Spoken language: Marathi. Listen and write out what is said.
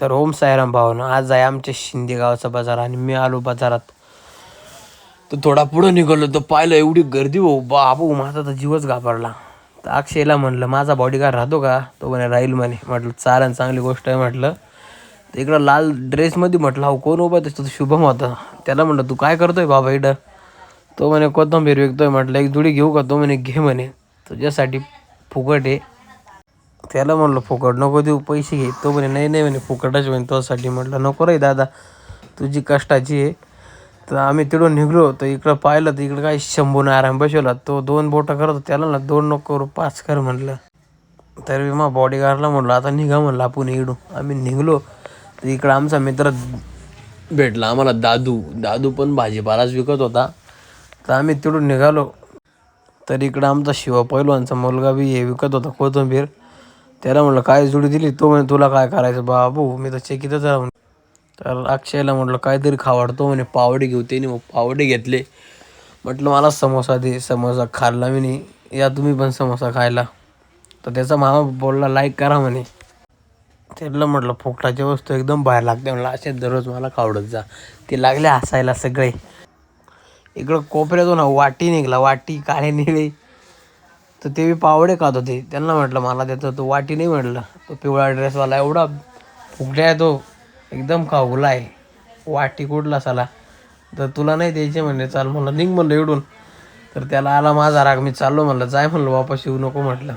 तर ओम सायराम भावनं आज आहे आमच्या शिंदे गावाचा बाजार आणि मी आलो बाजारात. तर थोडा पुढं निघालो तर पाहिलं एवढी गर्दी हो बाबू माझा तर जीवच घाबरला. तर अक्षयला म्हणलं माझा बॉडीगार्ड राहतो का? तो म्हणे राहील म्हणे. म्हटलं चालन चांगली गोष्ट आहे म्हटलं. तर इकडं लाल ड्रेसमध्ये म्हटलं अहो कोण उभा त्याचं शुभम होता. त्याला म्हटलं तू काय करतोय बाबा इकडं? तो म्हणे कोथंबीर विकतोय म्हटलं एक जुडी घेऊ का? तो म्हणे घे म्हणे. तुझ्यासाठी फुकट आहे. त्याला म्हणलं फुकट नको देऊ पैसे घे. तो म्हणे नाही नाही म्हणे फुकटाचे म्हणे तोसाठी. म्हटलं नको रे दादा तुझी कष्टाची आहे. तर आम्ही तिकडून निघलो तर इकडं पाहिलं तर इकडं काय शंभून आराम बसवला. तो दोन बोटं करत त्याला ना दोन नको करू पाच कर म्हटलं तर मी मग बॉडीगार्डला म्हणलं आता निघा म्हणलं आपण इकडून. आम्ही निघलो तर इकडं आमचा मित्र भेटला आम्हाला दादू. दादू पण भाजीपालाच विकत होता. तर आम्ही तिकडून निघालो. तर इकडं आमचा शिवा पैलवानचा मुलगा बी हे विकत होता कोथिंबीर. त्याला म्हटलं काय जुडी दिली? तो म्हणे तुला काय करायचं बाबू? मी तर चेकीतच आहे म्हणे. तर अक्षयला म्हटलं काहीतरी खावाडतो म्हणे पावडे घेऊ. त्याने मग पावडे घेतले. म्हटलं मला समोसा दे. समोसा खाल्ला मी नाही. या तुम्ही पण समोसा खायला. तर त्याचा मामा बोलला लाईक करा म्हणे. त्याला म्हटलं फोकटाची वस्तू एकदम बाहेर लागते. म्हटलं असे दररोज मला खावडत जा. ते लागले हसायला सगळे. इकडं कोपऱ्यातून वाटी निघला. वाटी काळे निळे. तर ते बी पावडे खात होते. त्यांना म्हटलं मला देतो तो वाटी नाही म्हटलं. तो पिवळा ड्रेसवाला एवढा फुगड्या आहे तो. एकदम खाऊला आहे वाटी कुठला साला? तर तुला नाही द्यायचे म्हणले चाल म्हणलं. निघ म्हणलं एवढून तर त्याला आला माझा राग. मी चाललो म्हणलं जाय म्हणलं वापस येऊ नको म्हटलं.